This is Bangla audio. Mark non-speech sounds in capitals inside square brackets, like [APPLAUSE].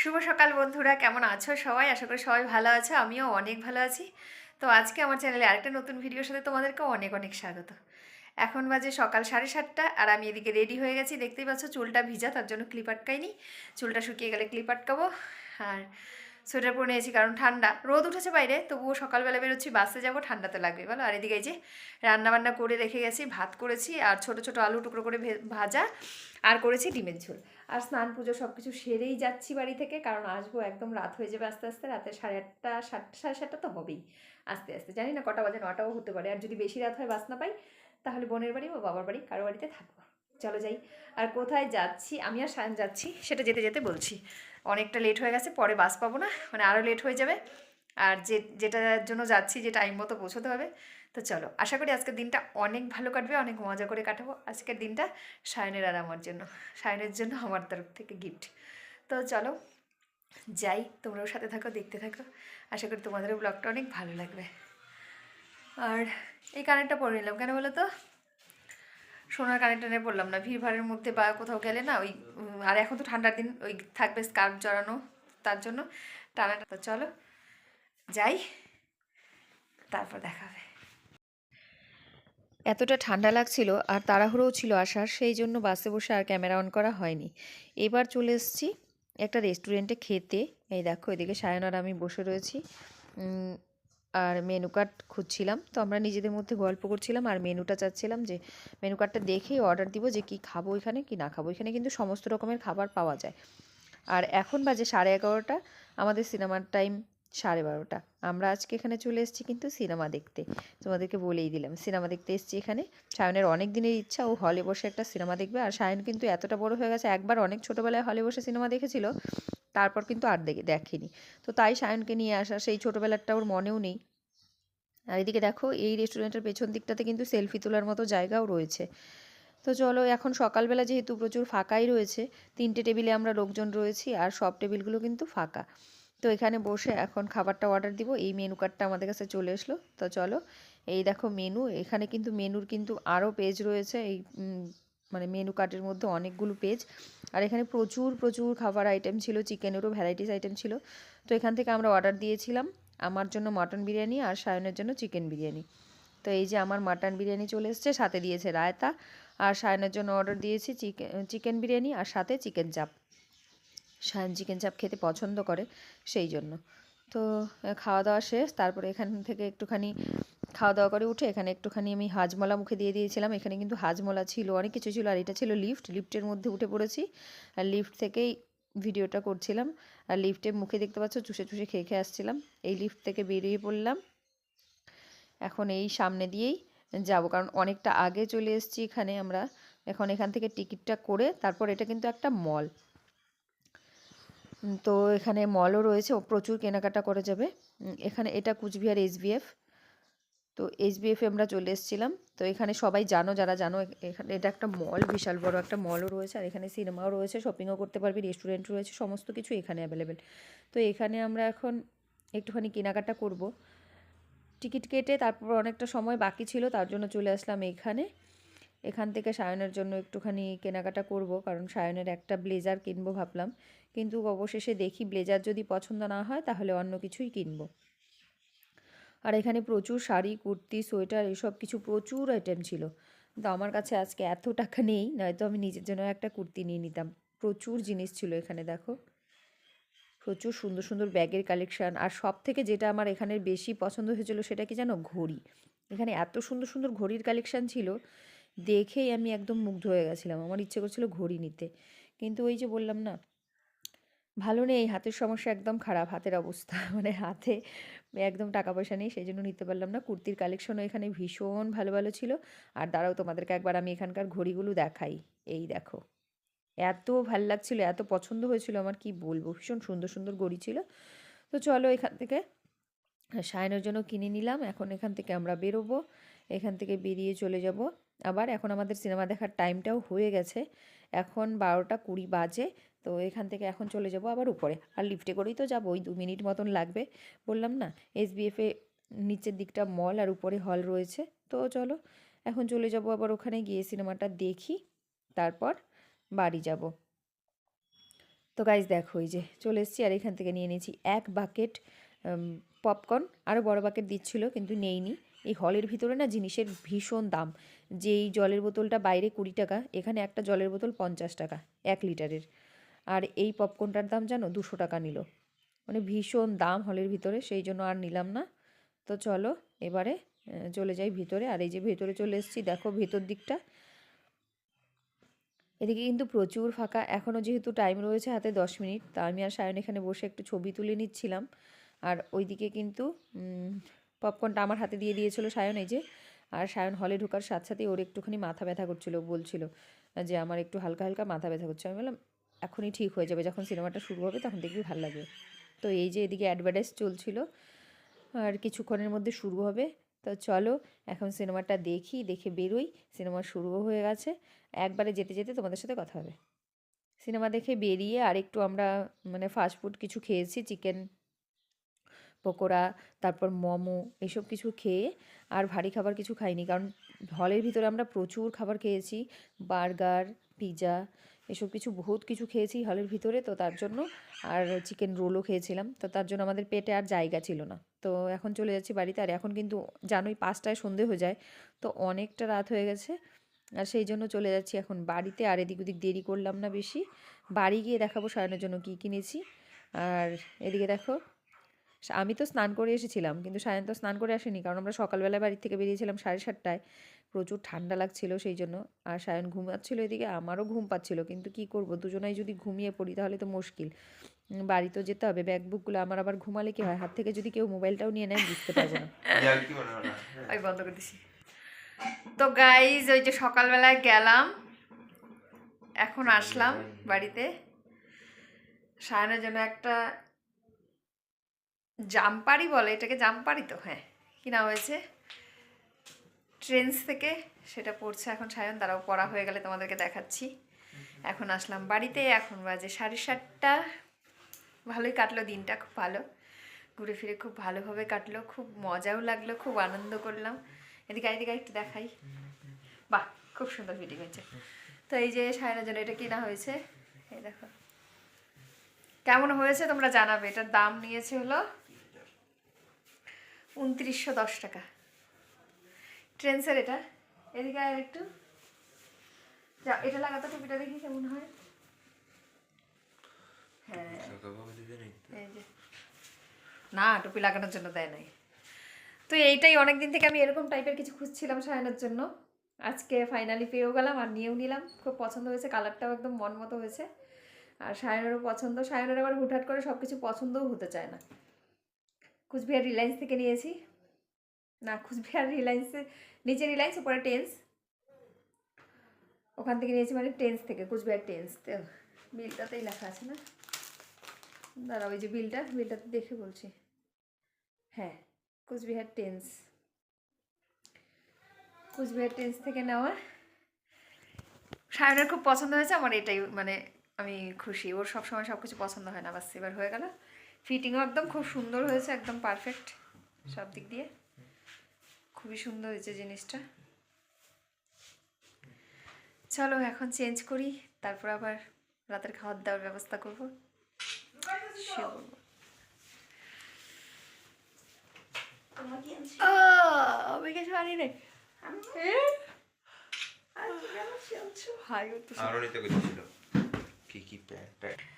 শুভ সকাল বন্ধুরা, কেমন আছো সবাই? আশা করি সবাই ভালো আছো, আমিও অনেক ভালো আছি। তো আজকে আমার চ্যানেলে আরেকটা নতুন ভিডিওর সাথে তোমাদেরকে অনেক অনেক স্বাগত। এখন বাজে সকাল সাড়ে সাতটা, আর আমি এদিকে রেডি হয়ে গেছি। দেখতেই পাচ্ছ চুলটা ভিজা, তার জন্য ক্লিপ আটকাইনি। চুলটা শুকিয়ে গেলে ক্লিপ আটকাবো। আর সোয়েটার পরে নিয়েছি কারণ ঠান্ডা। রোদ উঠেছে বাইরে, তবুও সকালবেলা বেরোচ্ছি, বাসে যাব ঠান্ডা তো লাগবে, বলো? আর এদিকে যে রান্নাবান্না করে রেখে গেছি, ভাত করেছি, আর ছোট ছোট আলু টুকরো করে ভাজা, আর করেছি ডিমের ঝোল। আর স্নান পুজো সব কিছু সেরেই যাচ্ছি বাড়ি থেকে, কারণ আসব একদম রাত হয়ে যাবে আস্তে আস্তে, রাতে সাড়ে আটটা সাতটা সাড়ে সাতটা তো হবেই আস্তে আস্তে। জানি না কটা বাজে, নটাও হতে পারে। আর যদি বেশি রাত হয় বাস না পাই, তাহলে বোনের বাড়ি বা বাবার বাড়ি, কারও বাড়িতে থাকব। চলো যাই। আর কোথায় যাচ্ছি? আমি আর সায়ন যাচ্ছি, সেটা যেতে যেতে বলছি। অনেকটা লেট হয়ে গেছে, পরে বাস পাবো না মানে আরও লেট হয়ে যাবে। আর যে, যেটার জন্য যাচ্ছি, যে টাইম মতো পৌঁছতে হবে। তো চলো, আশা করি আজকের দিনটা অনেক ভালো কাটবে, অনেক মজা করে কাটাবো। আজকের দিনটা সায়নের আর আমার জন্য সায়নের জন্য আমার তরফ থেকে গিফট তো চলো, যাই, তোমরাও সাথে থাকো, দেখতে থাকো। আশা করি তোমাদেরও ব্লগটা অনেক ভালো লাগবে। আর এই কানেরটা পরে নিলাম, কেন বলো তো? সোনার কানেরটা নিয়ে পড়লাম না, ভিড় ভাড়ের মধ্যে বা কোথাও গেলে না, ওই আর এখন তো ঠান্ডার দিন, ওই থাকবে স্কার্ফ জড়ানো, তার জন্য টানাটা, তো চলো। যাই, তারপর দেখা হবে। এতটা ঠান্ডা লাগছিল আর তাড়াহুড়োও ছিল আসার, সেই জন্য বাসে বসে আর ক্যামেরা অন করা হয়নি। এবার চলে এসেছি একটা রেস্টুরেন্টে খেতে। এই দেখো, এদিকে সায়ন আর আমি বসে রয়েছি। আর মেনু কার্ড খুঁজছিলাম। তো আমরা নিজেদের মধ্যে গল্প করছিলাম আর মেনুটা চাচ্ছিলাম যে, মেনু কার্ডটা দেখেই অর্ডার দিব যে কি খাব এখানে, কি না খাব। এখানে কিন্তু সমস্ত রকমের খাবার পাওয়া যায়। আর এখন বাজে সাড়ে এগারোটা। আমাদের সিনেমার টাইম সাড়ে বারোটা। আমরা আজকে এখানে চলে এসেছি কিন্তু সিনেমা দেখতে। তোমাদেরকে বলেই দিলাম, সিনেমা দেখতে এসেছি এখানে। সায়নের অনেক দিনের ইচ্ছা, ও হলে বসে একটা সিনেমা দেখবে। আর সায়ন কিন্তু এতটা বড় হয়ে গেছে, একবার অনেক ছোটোবেলায় হলে বসে সিনেমা দেখেছিল, তারপর কিন্তু আর দেখে, দেখেনি। তো তাই সায়নকে নিয়ে আসা, সেই ছোটোবেলারটা ওর মনেও নেই। আর এদিকে দেখো, এই রেস্টুরেন্টের পেছন দিকটাতে কিন্তু সেলফি তোলার মতো জায়গাও রয়েছে। তো চলো, এখন সকালবেলা যেহেতু প্রচুর ফাঁকাই রয়েছে, তিনটে টেবিলে আমরা লোকজন রয়েছি, আর সব টেবিলগুলো কিন্তু ফাঁকা। তো এখানে বসে এখন খাবারটা অর্ডার দিব। এই মেনু কার্ডটা আমাদের কাছে চলে আসলো তো চলো, এই দেখো মেনু এখানে কিন্তু মেনুর কিন্তু আরও পেজ রয়েছে। এই মানে মেনু কার্ডের মধ্যে অনেকগুলো পেজ আর এখানে প্রচুর প্রচুর খাবার আইটেম ছিল। চিকেনেরও ভ্যারাইটিস আইটেম ছিল। তো এখান থেকে আমরা অর্ডার দিয়েছিলাম আমার জন্য মটন বিরিয়ানি আর সায়নের জন্য চিকেন বিরিয়ানি। তো এই যে আমার মাটন বিরিয়ানি চলে এসছে, সাথে দিয়েছে রায়তা। আর সায়নের জন্য অর্ডার দিয়েছি চিকেন চিকেন বিরিয়ানি আর সাথে চিকেন চাপ সায়ন চিকেন চাপ খেতে পছন্দ করে, সেই জন্য। তো খাওয়া দাওয়া শেষ, তারপরে এখান থেকে একটুখানি খাওয়া দাওয়া করে উঠে এখানে একটুখানি আমি হাজমলা মুখে দিয়ে দিয়েছিলাম। এখানে কিন্তু হাজমলা ছিল, অনেক কিছু ছিল, আর এটা ছিল লিফট। লিফটের মধ্যে উঠে পড়েছি, আর লিফট থেকেই ভিডিওটা করছিলাম। আর লিফটে মুখে দেখতে পাচ্ছ, চুষে চুষে খেয়ে খেয়ে আসছিলাম। এই লিফট থেকে বেরিয়ে পড়লাম। এখন এই সামনে দিয়েই যাব, কারণ অনেকটা আগে চলে এসেছি এখানে আমরা। এখন এখান থেকে টিকিটটা করে, তারপর এটা কিন্তু একটা মল। তো এখানে মলও রয়েছে প্রচুর কেনাকাটা করা যাবে। এখানে এটা কুচবিহার এসবিএফ তো এসবিএফে আমরা চলে এসেছিলাম। তো এখানে সবাই জানো, যারা জানো এখানে এটা একটা মল বিশাল বড় একটা মলও রয়েছে। আর এখানে সিনেমাও রয়েছে শপিংও করতে পারবি রেস্টুরেন্ট রয়েছে, সমস্ত কিছু এখানে অ্যাভেলেবেল তো এখানে আমরা এখন একটুখানি কেনাকাটা করব। টিকিট কেটে তারপর অনেকটা সময় বাকি ছিল, তার জন্য চলে আসলাম এখানে। এখান থেকে সায়নের জন্য একটুখানি কেনাকাটা করব, কারণ সায়নের একটা ব্লেজার কিনবো ভাবলাম। কিন্তু অবশেষে দেখি ব্লেজার যদি পছন্দ না হয়, তাহলে অন্য কিছুই কিনবো। আর এখানে প্রচুর শাড়ি, কুর্তি, সোয়েটার, এসব কিছু প্রচুর আইটেম ছিল। কিন্তু আমার কাছে আজকে এত টাকা নেই, নয়তো আমি নিজের জন্য একটা কুর্তি নিয়ে নিতাম। প্রচুর জিনিস ছিল এখানে, দেখো। প্রচুর সুন্দর সুন্দর ব্যাগের কালেকশান আর সব থেকে যেটা আমার এখানে বেশি পছন্দ হয়েছিল সেটা কি জানো? ঘড়ি। এখানে এত সুন্দর সুন্দর ঘড়ির কালেকশান ছিল দেখেই আমি একদম মুগ্ধ হয়ে গেছিলাম। আমার ইচ্ছে করছিল ঘড়ি নিতে। কিন্তু ওই যে বললাম না, ভালো নেই, হাতের সমস্যা একদম খারাপ, হাতের অবস্থা। [LAUGHS] মানে হাতে একদম টাকা পয়সা নেই সেই জন্য নিতে পারলাম না। কুর্তির কালেকশনও এখানে ভীষণ ভালো ভালো ছিল। আর দাঁড়াও, তোমাদেরকে একবার আমি এখানকার ঘড়িগুলো দেখাই। এই দেখো। এত ভালো লাগছিল, এত পছন্দ হয়েছিল আমার, কি বলব? ভীষণ সুন্দর সুন্দর ঘড়ি ছিল। তো চলো এখান থেকে সায়নের জন্য কিনে নিলাম। এখন এখান থেকে আমরা বেরোবো। এখান থেকে বেরিয়ে চলে যাব। আবার এখন আমাদের সিনেমা দেখার টাইমটাও হয়ে গেছে। এখন বারোটা কুড়ি বাজে, তো এখান থেকে এখন চলে যাব আবার উপরে। আর লিফটে করেই তো যাব, ওই দু মিনিট মতন লাগবে। বললাম না এসবিএফে নিচের দিকটা মল আর উপরে হল রয়েছে। তো চলো, এখন চলে যাব আবার ওখানে গিয়ে সিনেমাটা দেখি, তারপর বাড়ি যাব। তো গাইজ দেখো এই যে, চলে এসেছি আর এখান থেকে নিয়ে নিয়েছি এক বাকেট পপকর্ন আরও বড় বাকেট দিচ্ছিল, কিন্তু নেইনি। এই হলের ভিতরে না জিনিসের ভীষণ দাম। যেই জলের বোতলটা বাইরে কুড়ি টাকা, এখানে একটা জলের বোতল পঞ্চাশ টাকা, এক লিটারের। আর এই পপকর্নটার দাম জানো দুশো টাকা নিল। মানে ভীষণ দাম হলের ভিতরে, সেই জন্য আর নিলাম না। তো চলো, এবারে চলে যাই ভিতরে। আর এই যে ভেতরে চলে এসেছি, দেখো ভেতর দিকটা। এদিকে কিন্তু প্রচুর ফাঁকা। এখনও যেহেতু টাইম রয়েছে হাতে দশ মিনিট, তা আমি আর সায়ন এখানে বসে একটু ছবি তুলে নিচ্ছিলাম। আর ওইদিকে কিন্তু পপকর্নটা আমার হাতে দিয়ে দিয়েছিল সায়ন এই যে। আর সায়ন হলে ঢোকার সাথে সাথে ওর একটুখানি মাথা ব্যথা করছিল, বলছিল যে আমার একটু হালকা হালকা মাথা ব্যথা করছে। আমি বললাম, এখনই ঠিক হয়ে যাবে, যখন সিনেমাটা শুরু হবে তখন দেখবি ভালো লাগবে। তো এই যে এদিকে অ্যাডভার্টাইজ চলছিল, আর কিছুক্ষণের মধ্যে শুরু হবে। তো চলো, এখন সিনেমাটা দেখি, দেখে বেরোই, সিনেমা শুরুও হয়ে গেছে। একবারে যেতে যেতে তোমাদের সাথে কথা হবে। সিনেমা দেখে বেরিয়ে আর একটু আমরা মানে ফাস্টফুড কিছু খেয়েছি চিকেন পকোড়া, তারপর মোমো এসব কিছু খেয়ে আর ভারী খাবার কিছু খাইনি। কারণ হলের ভিতরে আমরা প্রচুর খাবার খেয়েছি, বার্গার পিৎজা এসব কিছু, বহুত কিছু খেয়েছি হলের ভিতরে। তো তার জন্য আর চিকেন রোলও খেয়েছিলাম। তো তার জন্য আমাদের পেটে আর জায়গা ছিল না। তো এখন চলে যাচ্ছি বাড়িতে। আর এখন কিন্তু জানোই পাঁচটায় সন্ধে হয়ে যায়। তো অনেকটা রাত হয়ে গেছে। আর সেই জন্য চলে যাচ্ছি এখন বাড়িতে। আর এদিক ওদিক দেরি করলাম না বেশি। বাড়ি গিয়ে দেখাবো সায়নের জন্য কী কিনেছি। আর এদিকে দেখো আমি তো স্নান করে এসেছিলাম কিন্তু সায়ন তো স্নান করে আসেনি কারণ আমরা সকালবেলা বাড়ি থেকে বেরিয়েছিলাম সাড়ে সাতটায়। প্রচুর ঠান্ডা লাগছিল সেই জন্য আর সায়ন ঘুমাচ্ছিল এদিকে আমারও ঘুম পাচ্ছিল কিন্তু কি করব দুজনাই যদি ঘুমিয়ে পড়ি তাহলে তো মুশকিল। বাড়ি তো যেতে হবে ব্যাগ বুকগুলো আমার আবার ঘুমালে কি হয় হাত থেকে যদি কেউ মোবাইলটাও নিয়ে নেয় বুঝতে পারব না। [LAUGHS] আমি বন্ধ করে দিছি। তো গাইজ ওই যে সকালবেলায় গেলাম এখন আসলাম বাড়িতে। সায়নের জন্য একটা জাম্পারি বলে, এটাকে জাম্পারি তো? হ্যাঁ কিনা হয়েছে? ট্রেন্স থেকে সেটা পড়ছে এখন সায়ন তারাও পড়া হয়ে গেলে তোমাদেরকে দেখাচ্ছি। এখন আসলাম বাড়িতে, এখন বাজে সাড়ে সাতটা। ভালোই কাটলো দিনটা, খুব ভালো। ঘুরে ফিরে খুব ভালোভাবে কাটলো, খুব মজাও লাগল, খুব আনন্দ করলাম। এদিকে এদিকে একটু দেখাই। বাহ, খুব সুন্দর ফিটিং হয়েছে। তো এই যে সায়নের জন্য এটা কিনা হয়েছে, এই দেখো। কেমন হয়েছে তোমরা জানাবে, এটার দাম নিয়েছে হলো উনত্রিশশো দশ টাকা। ট্রেন্সের এটা। এদিকে আর একটু। যা, এটা লাগাতো টুপিটা দেখি কেমন হয়। হ্যাঁ। না, টুপি লাগানোর জন্য দেয় নাই। তো এইটাই অনেক দিন থেকে আমি এরকম টাইপের কিছু খুঁজছিলাম সায়নের জন্য। আজকে ফাইনালি পেয়েও গেলাম আর নিয়েও নিলাম। খুব পছন্দ হয়েছে কালারটাও একদম মন মতো হয়েছে। আর সায়নেরও পছন্দ। সায়নের আবার হুটহাট করে সব কিছু পছন্দও হতে চায় না। কুচবিহার রিলায়েন্স থেকে নিয়েছি। না, কুচবিহার রিলায়েন্সে নিচে রিলায়েন্স উপরে টেন্স ওখান থেকে নিয়েছি মানে টেন্স থেকে, কুচবিহার টেন্স তো। বিলটাতেই লেখা আছে না? দাঁড়া, ওই যে বিলটা বিলটাতে দেখে বলছি। হ্যাঁ কুচবিহার টেন্স কুচবিহার টেন্স থেকে নেওয়া। সায়নের খুব পছন্দ হয়েছে, আমার এটাই মানে আমি খুশি। ওর সবসময় সব কিছু পছন্দ হয় না, বাস এবার হয়ে গেল। ফিটিংও একদম খুব সুন্দর হয়েছে একদম পারফেক্ট সব দিক দিয়ে খুবই সুন্দর হয়েছে জিনিসটা চলো এখন চেঞ্জ করি তারপর আবার রাতের খাওয়ার দাওয়ার ব্যবস্থা করব আরও নিতে গেছিল কি কি প্যান্ট